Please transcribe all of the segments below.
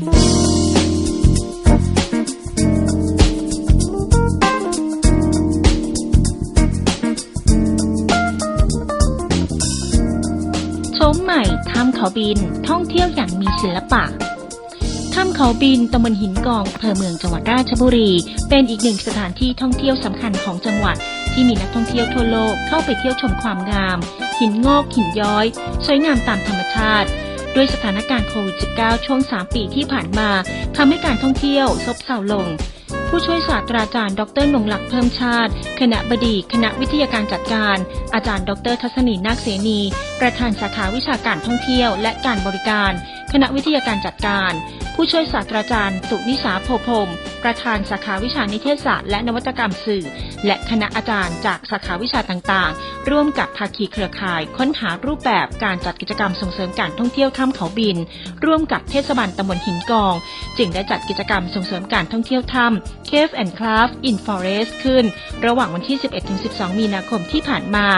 โฉมใหม่ถ้ำเขาบินท่องเที่ยวอย่างมีศิลปะถ้ำเขาบินตำบลหินกองอำเภอเมืองจังหวัดราชบุรี เป็นอีกหนึ่งสถานที่ท่องเที่ยวสำคัญของจังหวัด ที่มีนักท่องเที่ยวทั่วโลกเข้าไปเที่ยวชมความงาม หินงอกหินย้อย สวยงามตามธรรมชาติ ด้วยสถานการณ์โควิด -19 ช่วง 3 ปีที่ผ่านมาทำให้การท่องเที่ยวซบเซาลง ผู้ช่วยศาสตราจารย์ ดรนงหลักเพิ่มชาติ คณะบดี คณะวิทยาการจัดการ อาจารย์ ดรทัศนีนาคเสนี ประธานสาขาวิชาการท่องเที่ยว และการบริการ คณะวิทยาการจัดการผู้ช่วยศาสตราจารย์ สุนิสาโพพรหมประธานสาขาวิชานิเทศศาสตร์และนวัตกรรมสื่อ และคณะอาจารย์จากสาขาวิชาต่างๆ ร่วมกับภาคีเครือข่าย ค้นหารูปแบบการจัดกิจกรรมส่งเสริมการท่องเที่ยวถ้ำเขาบิน ร่วมกับเทศบาลตำบลหินกอง จึงได้จัดกิจกรรมส่งเสริมการท่องเที่ยวถ้ำ Cave and Craft in Forest ขึ้น ระหว่างวันที่ 11-12 มีนาคมที่ผ่านมา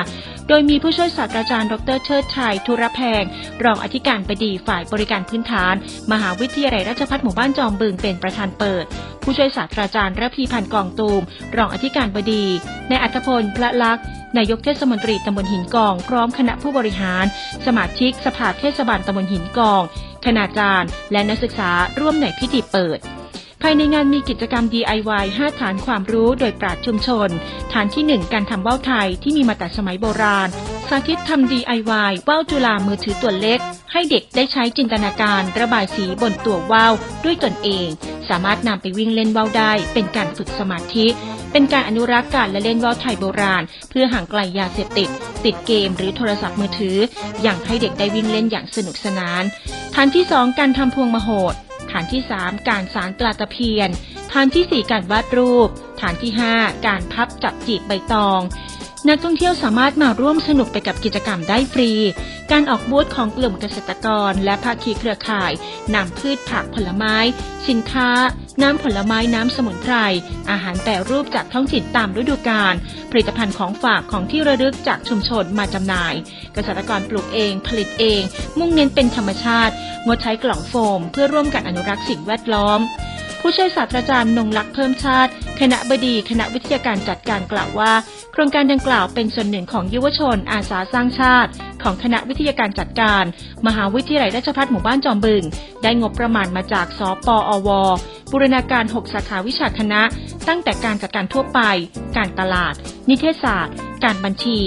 โดยมีผู้ช่วยศาสตราจารย์ ดรเชิดชัย ธุรแพง รองอธิการบดีฝ่ายบริการพื้นฐาน มหาวิทยาลัยราชภัฏหมู่บ้านจอมบึงเป็นประธานเปิด ผู้ช่วยศาสตราจารย์ระพีพันธ์กองตูม รองอธิการบดีนายอัธพลพระลักษณ์นายกเทศมนตรีตำบลหินกอง พร้อมคณะผู้บริหาร สมาชิก สภาเทศบาลตำบลหินกอง คณาจารย์ และนักศึกษาร่วมในพิธีเปิด ภายในงานมีกิจกรรม DIY 5 ฐานความรู้โดยปราชญ์ชุมชน ฐานที่ 1 การทำว่าวไทยที่มีมาแต่สมัยโบราณาธิตทำ DIY ว่าวจุฬามือถือตัวเล็ก ให้เด็กได้ใช้จินตนาการระบายสีบนตัวว่าวด้วยตนเอง สามารถนำไปวิ่งเล่นว่าวได้ เป็นการฝึกสมาธิ เป็นการอนุรักษ์การละเล่นว่าวไทยโบราณ เพื่อห่างไกลยาเสพติด ติดเกมหรือโทรศัพท์มือถือ อย่างให้เด็กได้วิ่งเล่นอย่างสนุกสนานฐานที่ 2 การทำพวงมโหดฐานที่ 3 การสารปลาตะเพียน ฐานทีสี่4 การวาดรูป ฐานที่ 5 การพับจับจีบใบตอง นักท่องเที่ยวสามารถมาร่วมสนุกไปกับกิจกรรมได้ฟรี การออกบูธของกลุ่มเกษตรกร และภาคีเครือข่ายนำพืชผักผลไม้ สินค้า น้ำผลไม้น้ำสมุนไพร อาหารแปรรูปจากท้องถิ่นตามฤดูกาล ผลิตภัณฑ์ของฝากของที่ระลึกจากชุมชนมาจำหน่าย เกษตรกรปลูกเอง ผลิตเอง มุ่งเน้นเป็นธรรมชาติ งดใช้กล่องโฟม เพื่อร่วมกันอนุรักษ์สิ่งแวดล้อมผู้ช่วยศาสตราจารย์นงลักษ์เพิ่มชาติ คณะบดีคณะวิทยาการจัดการกล่าวว่า โครงการดังกล่าวเป็นส่วนหนึ่งของยุวชนอาสาสร้างชาติ ของคณะวิทยาการจัดการ มหาวิทยาลัยราชภัฏหมู่บ้านจอมบึง ได้งบประมาณมาจากสปอวบูรณาการ 6 สาขาวิชาคณะ ตั้งแต่การจัดการทั่วไป การตลาด นิเทศศาสตร์ การบัญชี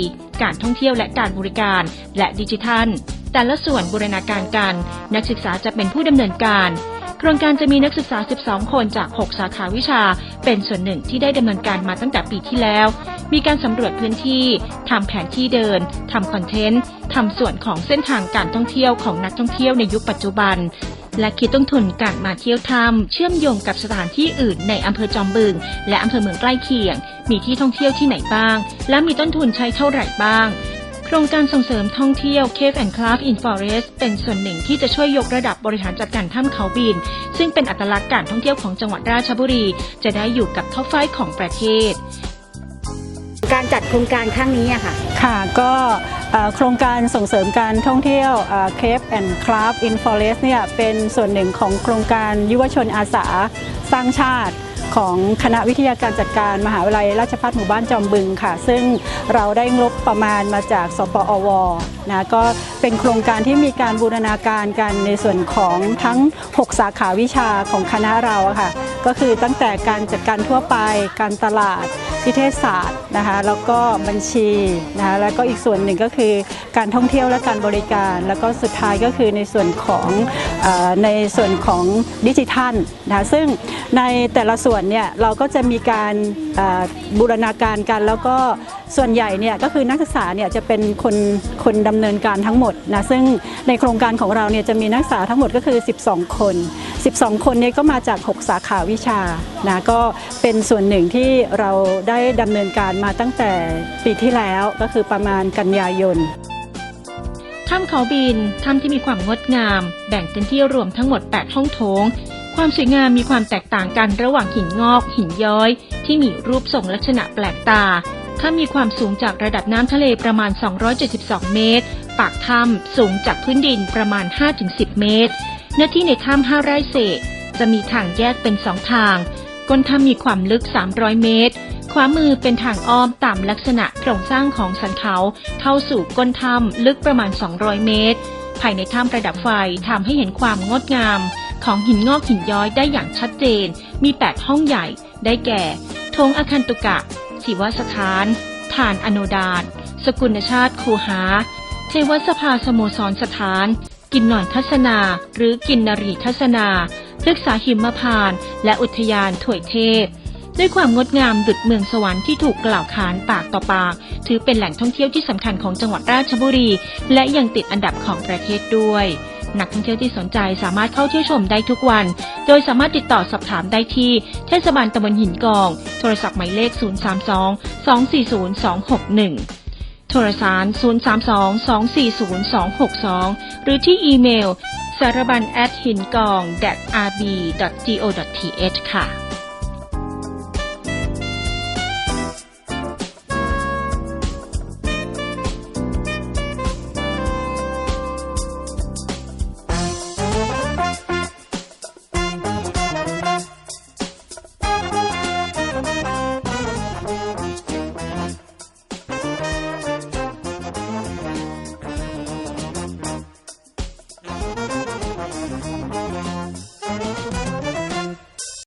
การท่องเที่ยวและการบริการ และดิจิทัล แต่ละส่วนบูรณาการกัน นักศึกษาจะเป็นผู้ดำเนินการ โครงการจะมีนักศึกษา 12 คนจาก 6 สาขาวิชา เป็นส่วนหนึ่งที่ได้ดำเนินการมาตั้งแต่ปีที่แล้ว มีการสำรวจพื้นที่ทำแผนที่เดินทำคอนเทนต์ทำส่วนของเส้นทางการท่องเที่ยวของนักท่องเที่ยวในยุคปัจจุบัน และคิดต้นทุนการมาเที่ยวถ้ำเชื่อมโยงกับสถานที่อื่นในอำเภอจอมบึง และอำเภอเมืองใกล้เคียง มีที่ท่องเที่ยวที่ไหนบ้าง และมีต้นทุนใช้เท่าไหร่บ้าง โครงการส่งเสริมท่องเที่ยว Cave and Craft in Forest เป็นส่วนหนึ่งที่จะช่วยยกระดับบริหารจัดการถ้ำเขาบิน ซึ่งเป็นอัตลักษณ์การท่องเที่ยวของจังหวัดราชบุรี จะได้อยู่กับท็อปไฟของประเทศ การจัดโครงการครั้งนี้อะค่ะ ค่ะก็เอ่อโครงการส่งเสริมการท่องเที่ยวเคปแอนด์คราฟอินฟอเรสเนี่ยเป็นส่วนหนึ่งของโครงการยุวชนอาสาสร้างชาติ ของคณะวิทยาการจัดการมหาวิทยาลัยราชภัฏหมู่บ้านจอมบึงค่ะ ซึ่งเราได้งบประมาณมาจากสปอวนะก็เป็นโครงการที่มีการบูรณาการกันในส่วนของทั้ง 6 สาขาวิชาของคณะเราค่ะ ก็คือตั้งแต่การจัดการทั่วไป การตลาดนิเทศศาสตร์นะคะแล้วก็บัญชีนะคะแล้วก็อีกส่วนหนึ่งก็คือการท่องเที่ยวและการบริการ แล้วก็สุดท้ายก็คือในส่วนของอในส่วนของดิจิทัลนะคะซึ่งในแต่ละส่วนเนี่ยเราก็จะมีการบูรณาการกัน แล้วก็ส่วนใหญ่เนี่ยก็คือนักศึกษาเนี่ยจะเป็นคนคนดำเนินการทั้งหมดนะซึ่งในโครงการของเราเนี่ยจะมีนักศึกษาทั้งหมดก็คือ 12 คน 12 คนนี้ก็มาจาก 6 สาขาวิชานะก็เป็นส่วนหนึ่งที่เราได้ดำเนินการมาตั้งแต่ปีที่แล้วก็คือประมาณกันยายนถ้ำเขาบินถ้ำที่มีความงดงาม แบ่งเป็นที่รวมทั้งหมด 8 ห้องโถง ความสวยงามมีความแตกต่างกันระหว่างหินงอก หินย้อย ที่มีรูปทรงลักษณะแปลกตาถ้ำมีความสูงจากระดับน้ำทะเลประมาณ 272 เมตร ปากถ้ำสูงจากพื้นดินประมาณ 5-10 เมตร เนื้อที่ในถ้ำห้าไร่เศษ จะมีทางแยกเป็นสองทาง ก้นถ้ำมีความลึก 300 เมตร ขวามือเป็นทางอ้อมตามลักษณะโครงสร้างของสันเขาเข้าสู่ก้นถ้ำลึกประมาณ 200 เมตร ภายในถ้ำประดับไฟทำให้เห็นความงดงาม ของหินงอกหินย้อยได้อย่างชัดเจน มี 8 ห้องใหญ่ ได้แก่ธงอาคันตุกะ ศิวสถานฐานอโนดาตสกุลชาติคูหา เทวสภาสโมสรสถาน กินหนอยทัศนา หรือกินนรีทัศนาพฤกษาหิมพานต์และอุทยานถวยเทพ ด้วยความงดงามดุดเมืองสวรรค์ที่ถูกกล่าวขานปากต่อปาก ถือเป็นแหล่งท่องเที่ยวที่สำคัญของจังหวัดราชบุรี และยังติดอันดับของประเทศด้วยนักท่องเที่ยวที่สนใจสามารถเข้าเที่ยวชมได้ทุกวัน โดยสามารถติดต่อสอบถามได้ที่ เทศบาลตำบลหินกอง โทรศัพท์หมายเลข 032 240 261 ทรสาร 032 240 262 หรือที่อีเมลสารบัญ at หินกอง rb go th ค่ะ